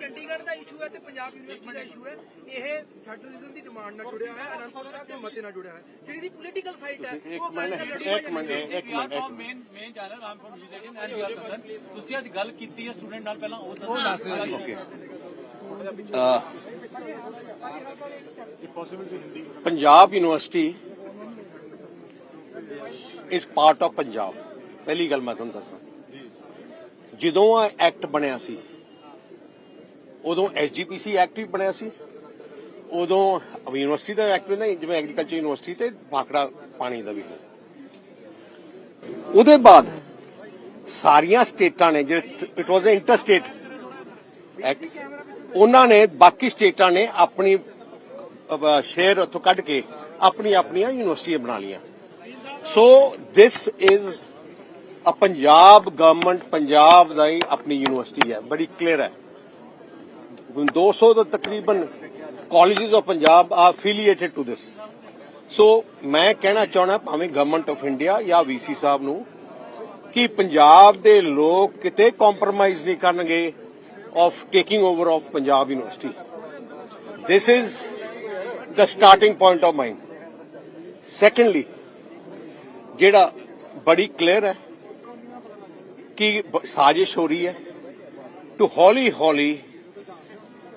ਚੰਡੀਗੜ੍ਹ ਦਾ issue ਹੈ ਤੇ Punjab university ਦਾ issue ਹੈ। ਇਹ ਫੈਡਰਲਿਜ਼ਮ ਦੀ ਡਿਮਾਂਡ ਨਾਲ ਜੁੜਿਆ ਹੋਇਆ ਹੈ ਅਨੰਦਪੁਰ ਸਾਹਿਬ ਦੇ ਮਤੇ ਨਾਲ ਜੁੜਿਆ ਹੋਇਆ ਹੈ। ਜਿਹੜੀ ਦੀ ਪੋਲੀਟੀਕਲ ਫਾਈਟ ਹੈ ਉਹ ਅਕਾਲੀ ਦਲ ਲੜੂਗਾ ਇੱਕ ਮਿੰਟ? ਇੱਕ ਮਿੰਟ ਇੱਕ ਮੇਨ ਮੇਨ ਜਾਣਾ Rampur museum and you are concern ਤੁਸੀਂ ਅੱਜ ਗੱਲ ਕੀਤੀ ਹੈ ਸਟੂਡੈਂਟ ਨਾਲ ਪਹਿਲਾਂ ਉਹ ਦੱਸੋ। ਓਕੇ ਪੰਜਾਬ ਯੂਨੀਵਰਸਿਟੀ ਇਸ ਪਾਰਟ ਆਫ ਪੰਜਾਬ ਪਹਿਲੀ ਗੱਲ ਮੈਂ ਤੁਹਾਨੂੰ ਦੱਸਾਂ। ਜਦੋਂ ਆ ਐਕਟ ਬਣਿਆ ਸੀ ਉਦੋਂ ਐਸਜੀਪੀਸੀ ਐਕਟ ਵੀ ਬਣਿਆ ਸੀ। ਉਦੋਂ ਯੂਨੀਵਰਸਿਟੀ ਦਾ ਐਕਟ ਵੀ ਨਾ ਜਿਵੇਂ ਐਗਰੀਕਲਚਰ ਯੂਨੀਵਰਸਿਟੀ ਤੇ ਭਾਖੜਾ ਪਾਣੀ ਦਾ ਵੀ ਹੈ। ਉਹਦੇ ਬਾਅਦ ਸਾਰੀਆਂ ਸਟੇਟਾਂ ਨੇ, ਜਿਹੜੇ it was a inter state act ਉਹਨਾਂ ਨੇ ਬਾਕੀ ਸਟੇਟਾਂ ਨੇ ਆਪਣੀ ਸ਼ੇਅਰ ਉੱਥੋਂ ਕੱਢ ਕੇ ਆਪਣੀ ਆਪਣੀਆਂ ਯੂਨੀਵਰਸਿਟੀਆਂ ਬਣਾ ਲਈਆਂ। So this is uh Punjab government Punjab ਦਾ ਹੀ ਆਪਣੀ ਯੂਨੀਵਰਸਿਟੀ ਹੈ, ਬੜੀ ਕਲੀਅਰ ਹੈ। 200 ਤੋਂ ਤਕਰੀਬਨ colleges of Punjab are affiliated to this so ਮੈਂ ਕਹਿਣਾ ਚਾਹਣਾ ਭਾਵੇਂ ਗਵਰਨਮੈਂਟ ਆਫ ਇੰਡੀਆ ਜਾਂ ਵੀਸੀ ਸਾਹਿਬ ਨੂੰ ਕਿ ਪੰਜਾਬ ਦੇ ਲੋਕ ਕਿਤੇ ਕੰਪਰੋਮਾਈਜ਼ ਨਹੀਂ ਕਰਨਗੇ of taking over of Punjab university this is the starting point of mine. Secondly, ਜਿਹੜਾ ਬੜੀ ਕਲੀਅਰ ਹੈ ਕਿ ਸਾਜ਼ਿਸ਼ ਹੋ ਰਹੀ ਹੈ। ਟੂ ਹੌਲੀ ਹੌਲੀ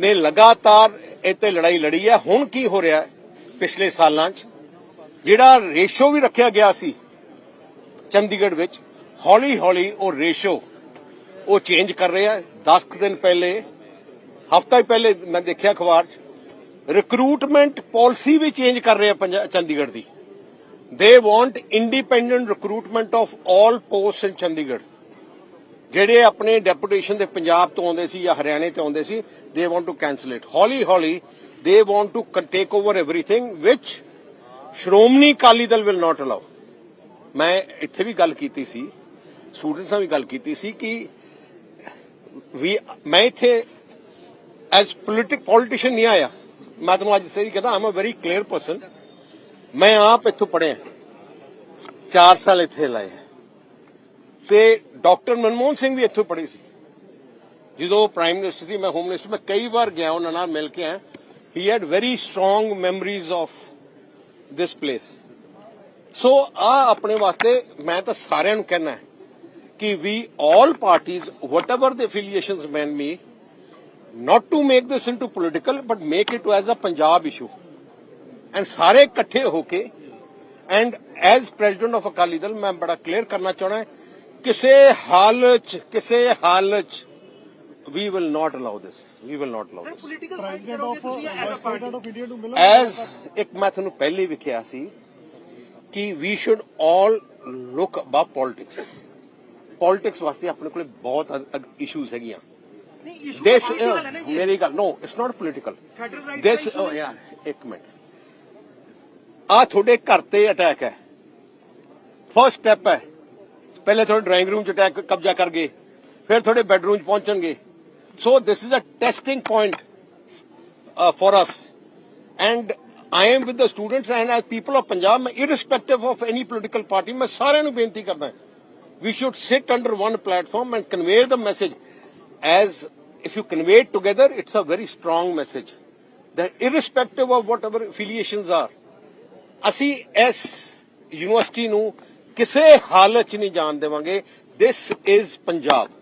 ਨੇ ਲਗਾਤਾਰ ਇੱਥੇ ਲੜਾਈ ਲੜੀ ਹੈ। ਹੁਣ ਕੀ ਹੋ ਰਿਹਾ ਪਿਛਲੇ ਸਾਲਾਂ 'ਚ? ਜਿਹੜਾ ਰੇਸ਼ੋ ਵੀ ਰੱਖਿਆ ਗਿਆ ਸੀ ਚੰਡੀਗੜ੍ਹ ਵਿੱਚ ਹੌਲੀ ਹੌਲੀ ਉਹ ਰੇਸ਼ੋ ਉਹ ਚੇਂਜ ਕਰ ਰਿਹਾ 10 ਦਿਨ ਪਹਿਲੇ, ਹਫਤਾ ਹੀ ਪਹਿਲੇ ਮੈਂ ਦੇਖਿਆ ਅਖਬਾਰ 'ਚ ਰਿਕਰੂਟਮੈਂਟ ਪਾਲਿਸੀ ਵੀ ਚੇਂਜ ਕਰ ਰਿਹਾ ਪੰਜਾ- ਚੰਡੀਗੜ੍ਹ ਦੀ। They want independent recruitment of all post in Chandigarh. ਜਿਹੜੇ ਆਪਣੇ ਡੈਪੂਟੇਸ਼ਨ ਦੇ ਪੰਜਾਬ ਤੋਂ ਆਉਂਦੇ ਸੀ ਜਾਂ ਹਰਿਆਣੇ ਤੋਂ ਆਉਂਦੇ ਸੀ they want to cancel it. Holly holly, they want to take over everything which Shiromani Akali Dal will not allow ਮੈਂ ਇੱਥੇ ਵੀ ਗੱਲ ਕੀਤੀ ਸੀ ਸਟੂਡੈਂਟਸ ਨਾਲ ਵੀ ਗੱਲ ਕੀਤੀ ਸੀ ਕਿ ਵੀ ਮੈਂ ਇੱਥੇ ਐਸ ਪੋਲਿਟਿਕ ਪੋਲਿਟਿਸ਼ੀਅਨ ਨਹੀਂ ਆਇਆ ਮੈਂ ਤੁਹਾਨੂੰ ਅੱਜ ਸਹੀ ਕਹਦਾ am a very clear person ਮੈਂ ਆਪ ਇੱਥੋਂ ਪੜਿਆ 4 ਸਾਲ ਇੱਥੇ ਲਾਏ ਤੇ ਡਾਕਟਰ ਮਨਮੋਹਨ ਸਿੰਘ ਵੀ ਇੱਥੋਂ ਪੜੇ ਸੀ ਜਦੋਂ ਪ੍ਰਾਈਮ ਮਿਨਿਸਟਰ ਸੀ, ਮੈਂ ਹੋਮ ਮਿਨਿਸਟਰ ਮੈਂ ਕਈ ਵਾਰ ਗਿਆ, ਉਹਨਾਂ ਨਾਲ ਮਿਲ ਕੇ ਆਇਆ। He had very strong memories of this place so ਆ ਆਪਣੇ ਵਾਸਤੇ ਮੈਂ ਤਾਂ ਸਾਰਿਆਂ ਨੂੰ ਕਹਿਣਾ ਕਿ ਵੀ ਆਲ all parties, whatever the affiliations may be not to make this into political, but make it as a punjab issue. And ਸਾਰੇ ਇਕੱਠੇ ਹੋ ਕੇ and as president of Akali Dal ਮੈਂ ਬੜਾ ਕਲੀਅਰ ਕਰਨਾ ਚਾਹਣਾ ਕਿਸੇ ਹਾਲਤ 'ਚ, ਕਿਸੇ ਹਾਲਤ 'ਚ we will not allow this. We will not allow this. Political fight ਕਰੋਗੇ ਤੁਸੀਂ ਐਜ਼ ਅ ਪਾਰਟੀ ਐਜ਼ ਇੱਕ ਮੈਂ ਤੁਹਾਨੂੰ ਪਹਿਲੇ ਵੀ ਕਿਹਾ ਸੀ ਕਿ we should all look above politics politics ਵਾਸਤੇ ਆਪਣੇ ਕੋਲੇ ਬਹੁਤ ਇਸ਼ੂਜ਼ ਹੈਗੀਆਂ। ਦਿਸ ਮੇਰੀ ਗੱਲ ਨੋ ਇਟਸ ਨਾਟ ਪੋਲਿਟਿਕਲ ਦਿਸ ਯਾਰ ਇੱਕ ਮਿੰਟ। ਆ ਤੁਹਾਡੇ ਘਰ ਤੇ ਅਟੈਕ ਹੈ। ਫਰਸਟ ਸਟੈਪ ਹੈ। ਪਹਿਲੇ ਤੁਹਾਡੇ ਡਰਾਇੰਗ ਰੂਮ ਚ ਅਟੈਕ ਕਬਜ਼ਾ ਕਰ ਗਏ। ਫਿਰ ਤੁਹਾਡੇ ਬੈਡਰੂਮ ਚ ਪਹੁੰਚਣਗੇ। So this is a testing point for us and I am with the students and as people of Punjab ਮੈਂ irrespective of any political party ਮੈਂ ਸਾਰਿਆਂ ਨੂੰ ਬੇਨਤੀ ਕਰਦਾ we should sit under one platform and convey the message as if you convey it together it's a very strong message that irrespective of whatever affiliations are ਅਸੀਂ ਇਸ university ਨੂੰ ਕਿਸੇ ਹਾਲਤ 'ਚ ਨਹੀਂ ਜਾਣ ਦੇਵਾਂਗੇ this is ਪੰਜਾਬ ਮਾਨ ਸਾਹਿਬ ਤੁਹਾਡੀ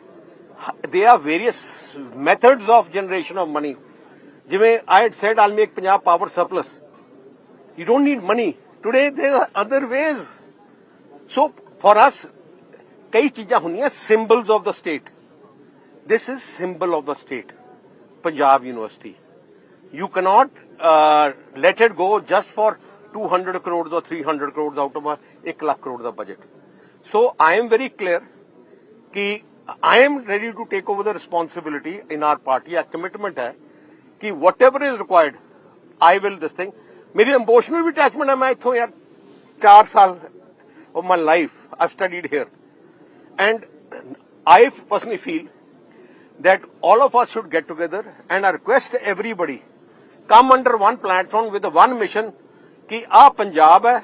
there are various methods of generation of money ਜਿਵੇਂ I had said all make Punjab power surplus you don't need money today there are other ways so for us ਕਈ ਚੀਜ਼ਾਂ ਹੁੰਦੀਆਂ symbols of the state this is symbol of the state punjab university you cannot uh, let it go just for 200 crores or 300 crores out of a 1 lakh crore ਦਾ budget so i am very clear ਕਿ I am ready to take over the responsibility in our party. Our commitment ਹੈ ਕਿ whatever is required, I will this thing. ਮੇਰੀ emotional ਵੀ attachment ਹੈ ਮੈਂ ਇੱਥੋਂ ਯਾਰ 4 ਸਾਲ of my life I've studied here. And I personally feel that all of us should get together and I request everybody come under one platform with the one mission ਕਿ ਆ ਪੰਜਾਬ ਹੈ